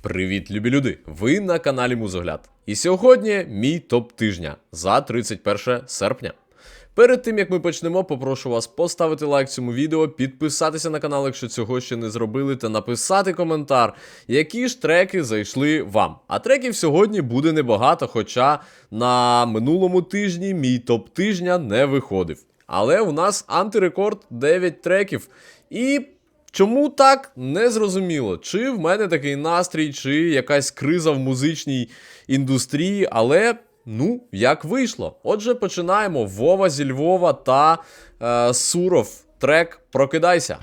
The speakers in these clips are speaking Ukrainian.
Привіт, любі люди! Ви на каналі Музогляд. І сьогодні мій топ тижня за 31 серпня. Перед тим як ми почнемо, попрошу вас поставити лайк цьому відео, підписатися на канал, якщо цього ще не зробили, та написати коментар, які ж треки зайшли вам. А треків сьогодні буде небагато, хоча на минулому тижні мій топ тижня не виходив. Але у нас антирекорд 9 треків. І Чому так не зрозуміло? Чи в мене такий настрій, чи якась криза в музичній індустрії, але ну, як вийшло. Отже, починаємо. Вова зі Львова та е, Суров. Трек Прокидайся.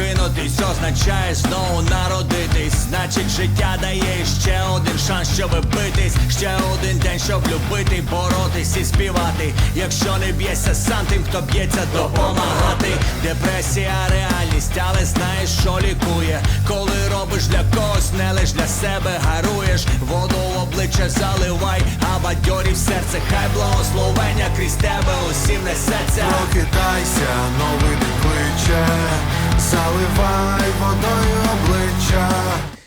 Прокинутись означає знову народитись. Значить, життя дає ще один шанс, щоб битись, ще один день, щоб любити, боротись і співати. Якщо не б'єшся сам тим, хто б'ється, допомагати. Депресія, реальність, але знаєш, що лікує. Коли робиш для когось, не лиш для себе гаруєш. Воду в обличчя заливай, а бадьорів серце, хай благословення крізь тебе усім несеться. Прокидайся, новий день кличе, заливай водою обличчя.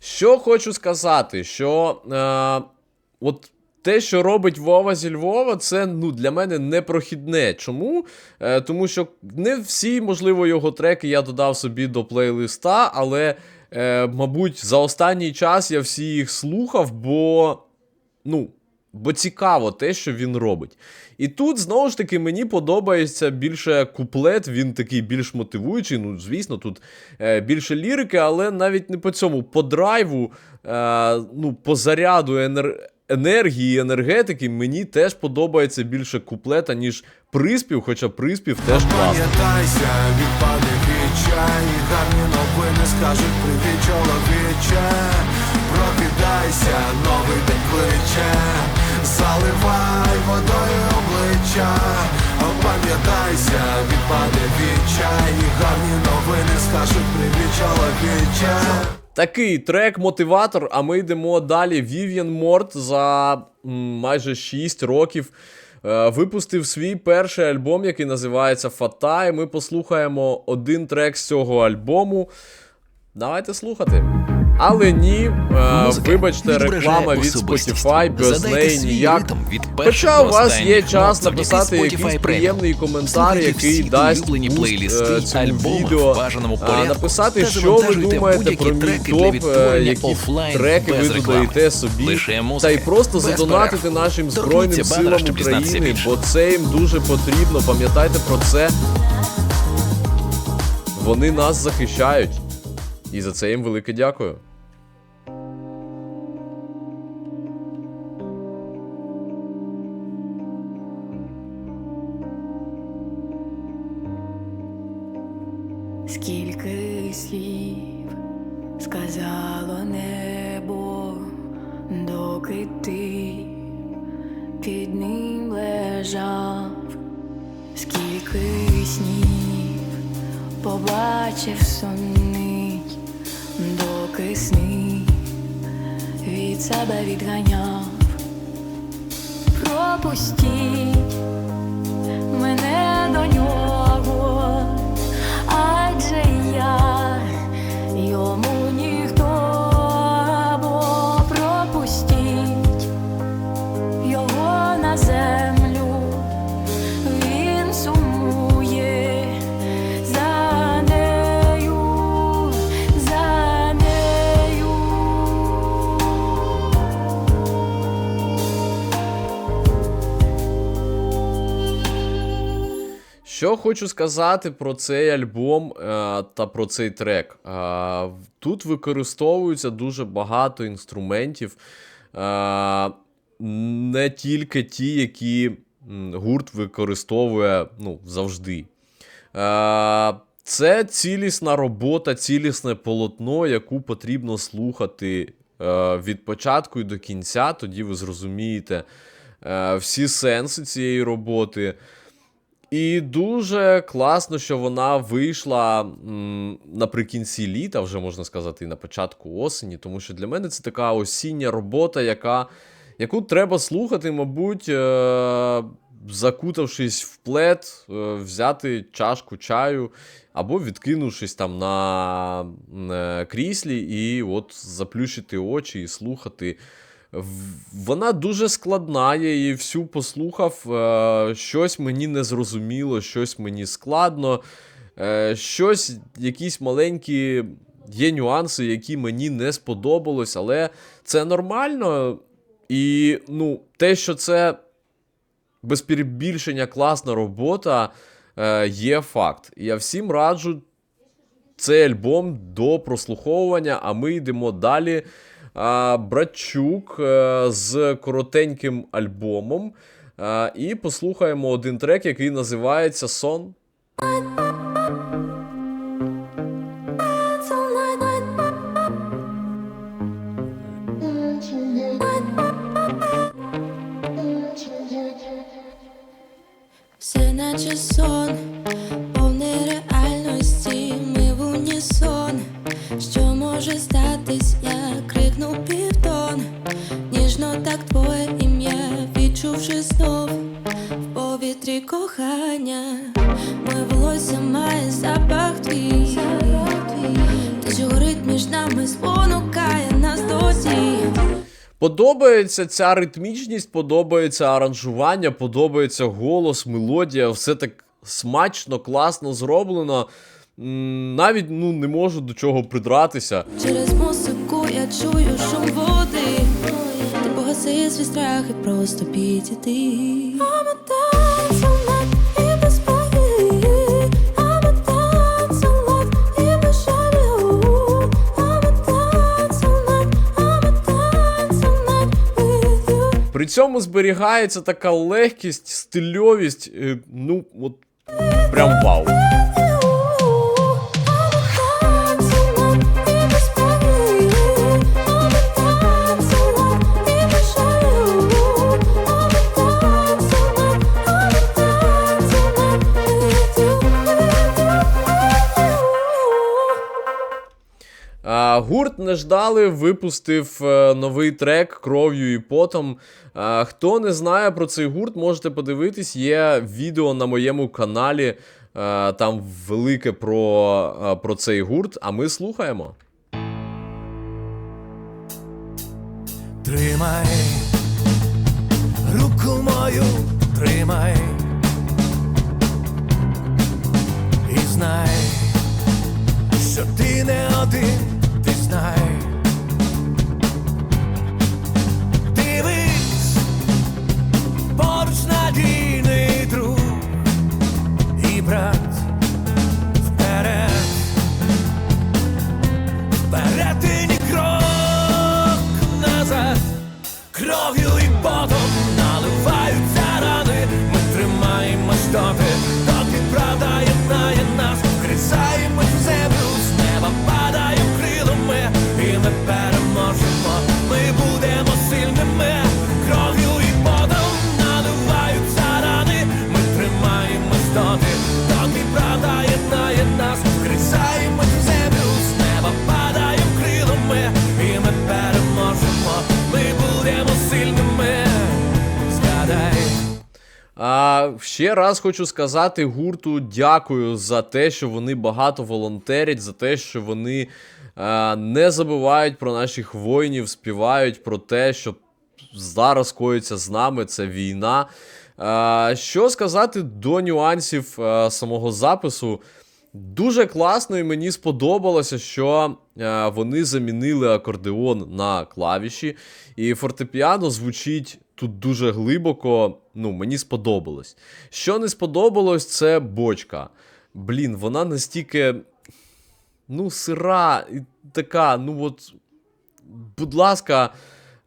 Що хочу сказати, що е, от те, що робить Вова зі Львова, це ну, для мене непрохідне. Чому? Е, тому що не всі, можливо, його треки я додав собі до плейлиста, але, е, мабуть, за останній час я всі їх слухав, бо. Ну, бо цікаво те, що він робить. І тут, знову ж таки, мені подобається більше куплет, він такий більш мотивуючий. Ну, звісно, тут е, більше лірики, але навіть не по цьому, по драйву, е, ну, по заряду енер... енергії, енергетики, мені теж подобається більше куплета, ніж приспів, хоча приспів теж класний. Пам'ятайся, відпади відчай, гарні новини скажуть привіт, чоловіче. Опам'ятайся, відпаде відчай, гарні новини скажуть привіт, чоловіче. Такий трек-мотиватор, а ми йдемо далі. Вів'ян Морт за майже 6 років е, випустив свій перший альбом, який називається Фата. І ми послухаємо один трек з цього альбому. Давайте слухати. Але ні, е, Музика вибачте, реклама від. Spotify без неї ніяк. від Хоча у вас є час написати якийсь приємний коментар, який дасть плейлисти е, цьому відео, бажаному написати, Та що ви думаєте про мій топ, е, які треки ви додаєте собі, та й просто задонатити нашим збройним силам України, бо це їм дуже потрібно. Пам'ятайте про це. Вони нас захищають. І за це їм велике дякую. Скільки слів сказало небо, доки ти під ним лежав, скільки снів побачив сонний, доки сніг від себе відганяв, пропустіть Що хочу сказати про цей альбом е, та про цей трек. Е, тут використовується дуже багато інструментів, е, не тільки ті, які гурт використовує ну, завжди. Це цілісна робота, цілісне полотно, яку потрібно слухати від початку і до кінця. Тоді ви зрозумієте всі сенси цієї роботи. І дуже класно, що вона вийшла м, наприкінці літа, вже можна сказати, і на початку осені, тому що для мене це така осіння робота, яка, яку треба слухати, мабуть, е, закутавшись в плед, е, взяти чашку чаю або відкинувшись там на е, кріслі і от заплющити очі і слухати. Вона дуже складна, я її всю послухав. е, Щось мені не зрозуміло, щось мені складно, е, щось, якісь маленькі є нюанси, які мені не сподобалось, але це нормально. І ну, те, що це без перебільшення класна робота, е, є факт. Я всім раджу цей альбом до прослуховування, а ми йдемо далі. А, Братчук е, з коротеньким альбомом. А, і послухаємо один трек, який називається Сон. Все наче сон, відчувши знов в повітрі кохання. Моє волосся має запах твій. Те, що горить між нами, спонукає нас до дій. Подобається ця ритмічність, подобається аранжування, подобається голос, мелодія, все так смачно, класно зроблено. Навіть ну, не можу до чого придратися. Через музику я чую шум води. Ти свій страх і просто you. При цьому зберігається така легкість, стильовість. е, Ну, от прям вау. Гурт не ждали, випустив е, новий трек кров'ю і потом. Хто не знає про цей гурт, можете подивитись. Є відео на моєму каналі. е, Там велике про, е, про цей гурт, а ми слухаємо. Тримай руку мою, тримай. І знай, що ти не один, ти єднає нас, вгризаємось в землю, з неба падає крилами, і ми переможемо. Ми будемо сильними. А ще раз хочу сказати гурту дякую за те, що вони багато волонтерять, за те, що вони а, не забувають про наших воїнів, співають про те, що зараз коїться з нами, це війна. А, що сказати до нюансів самого запису? Дуже класно і мені сподобалося, що е, вони замінили акордеон на клавіші, і фортепіано звучить тут дуже глибоко. Ну, мені сподобалось. Що не сподобалось, це бочка. Блін, вона настільки. Ну, сира і така, ну от. Будь ласка,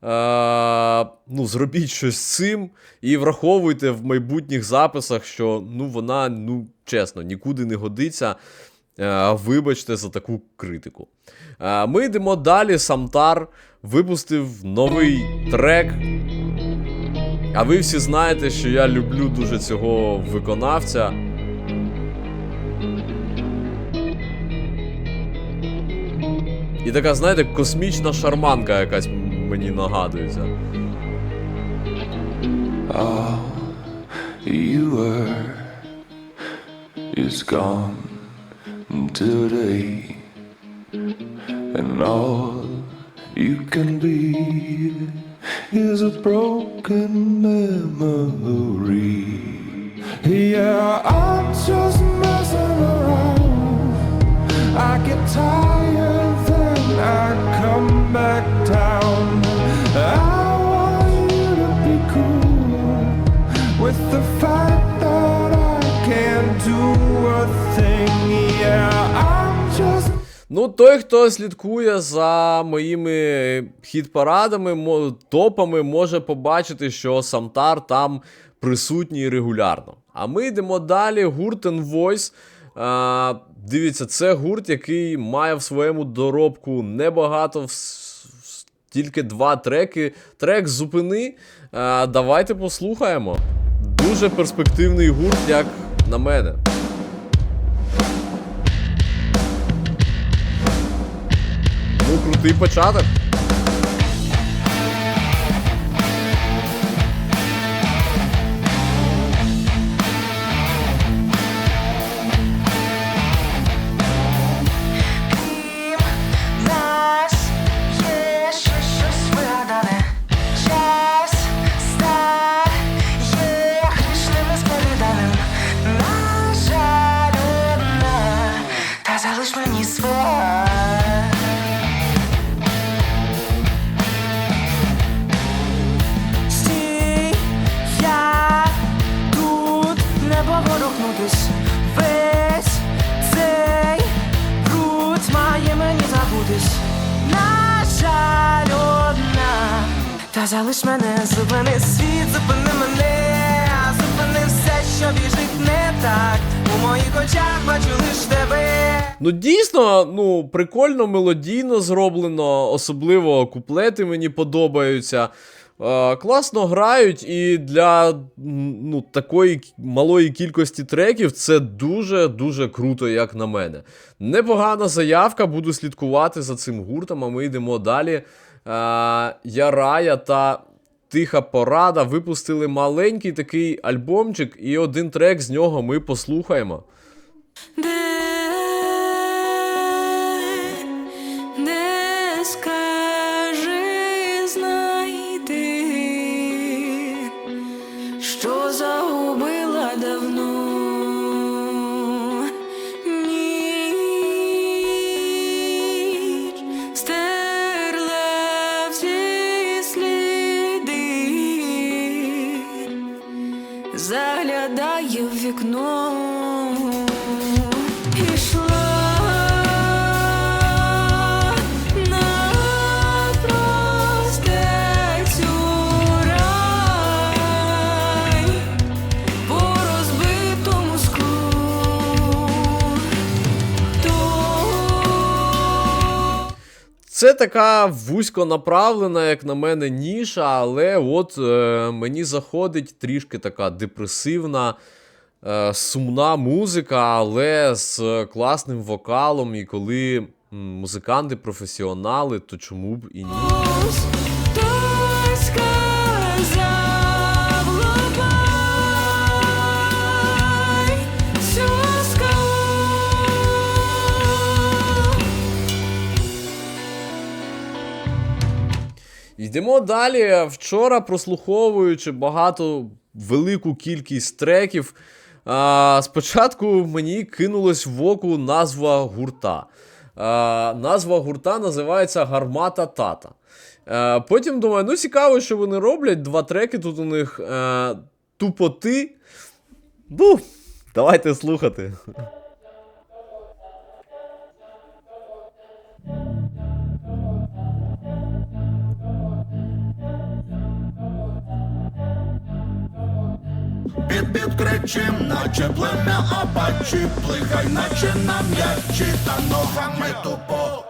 е, ну, зробіть щось з цим і враховуйте в майбутніх записах, що ну, вона, ну, чесно, нікуди не годиться. Е, Вибачте за таку критику. Е, Ми йдемо далі. Самтар випустив новий трек. А ви всі знаєте, що я люблю дуже цього виконавця. І така, знаєте, космічна шарманка якась мені нагадується. you were is gone today, and all you can be is a broken memory. Yeah, I'm just Ну, той, хто слідкує за моїми хіт-парадами, топами, може побачити, що Самтар там присутній регулярно. А ми йдемо далі. Гурт Voice. А, дивіться, це гурт, який має в своєму доробку небагато, тільки два треки. Трек зупини. А, давайте послухаємо. Дуже перспективний гурт, як на мене. Крутий початок. Залиш мене, зупини світ, зупини мене, зупини все, що біжить не так. У моїх очах бачу лиш тебе. Ну, дійсно, ну, прикольно, мелодійно зроблено, особливо куплети мені подобаються. Е, класно грають, і для ну, такої малої кількості треків це дуже-дуже круто, як на мене. Непогана заявка, буду слідкувати за цим гуртом, а ми йдемо далі. Е, Ярая та Тиха Порада випустили маленький такий альбомчик, і один трек з нього ми послухаємо. Де, де Це така вузько направлена, як на мене, ніша, але от е, мені заходить трішки така депресивна, е, сумна музика, але з класним вокалом. І коли музиканти професіонали, то чому б і ні? Йдемо далі. Вчора, прослуховуючи багато велику кількість треків, а, спочатку мені кинулась в оку назва гурта. А, назва гурта називається Гармата Тата. Е, потім думаю, ну цікаво, що вони роблять. Два треки тут у них е, тупоти. Ну, давайте слухати. Під підкричим, наче плем'я апачі, плихай, наче на м'ячі, та ногами тупо.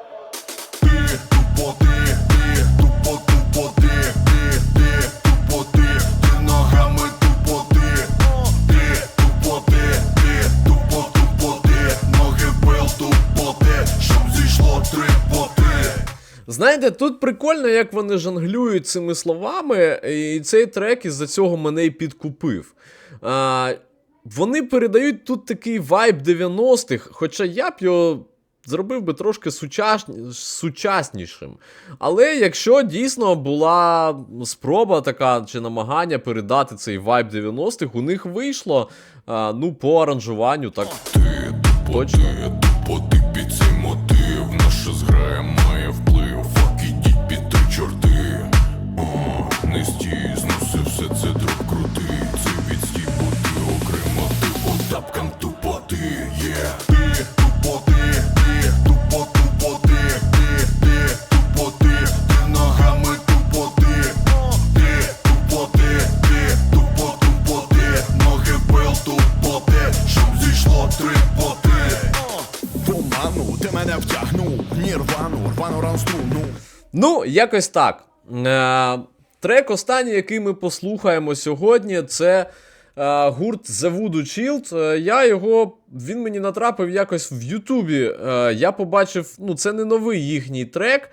Знаєте, тут прикольно, як вони жонглюють цими словами, і цей трек із-за цього мене й підкупив. А, вони передають тут такий вайб 90-х, хоча я б його зробив би трошки сучасні, сучаснішим. Але якщо дійсно була спроба така чи намагання передати цей вайб 90-х, у них вийшло а, ну, по аранжуванню так точно. Ти тупоти, ти тупо тупоти, ти, ти тупоти, ти ногами тупоти. Ти тупоти, ти тупо тупоти, ноги пил тупоти, щоб зійшло три поти. Туману, ти мене втягнув, нірвану, рвану ранструну. Ну, якось так. Е, трек останній, який ми послухаємо сьогодні, це гурт The Voodoo Child. Е, я його, він мені натрапив якось в Ютубі. Е, я побачив, ну, це не новий їхній трек. е,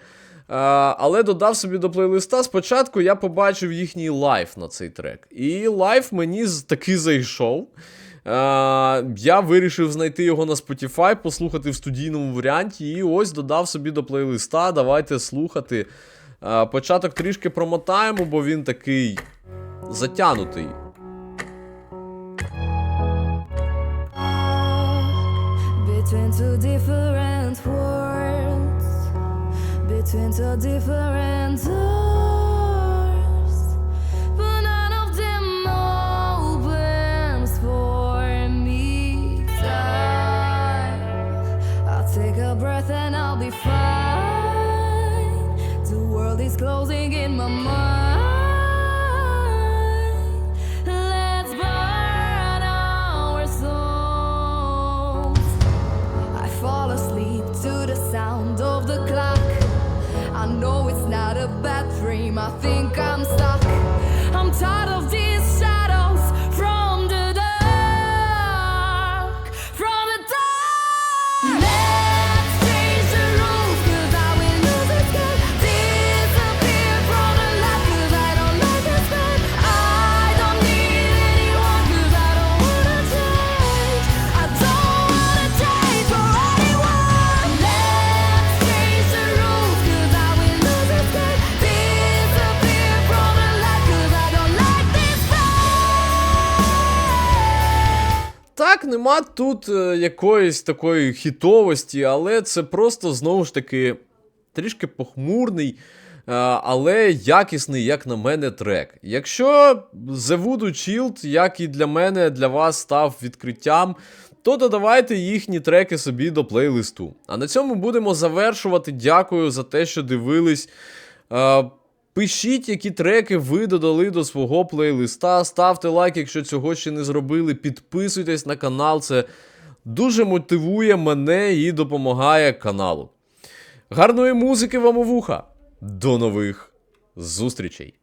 Але додав собі до плейлиста. Спочатку я побачив їхній лайф на цей трек. І лайф мені таки зайшов. Е, я вирішив знайти його на Spotify, послухати в студійному варіанті, і ось додав собі до плейлиста. Давайте слухати. Е, початок трішки промотаємо, бо він такий затянутий. Between two different worlds, between two different doors, нема тут е, якоїсь такої хітовості, але це просто знову ж таки трішки похмурний, е, але якісний, як на мене, трек. Якщо The Voodoo Child, як і для мене, для вас став відкриттям, то додавайте їхні треки собі до плейлисту. А на цьому будемо завершувати. Дякую за те, що дивились. Пишіть, які треки ви додали до свого плейлиста. Ставте лайк, якщо цього ще не зробили. Підписуйтесь на канал. Це дуже мотивує мене і допомагає каналу. Гарної музики вам у вуха. До нових зустрічей!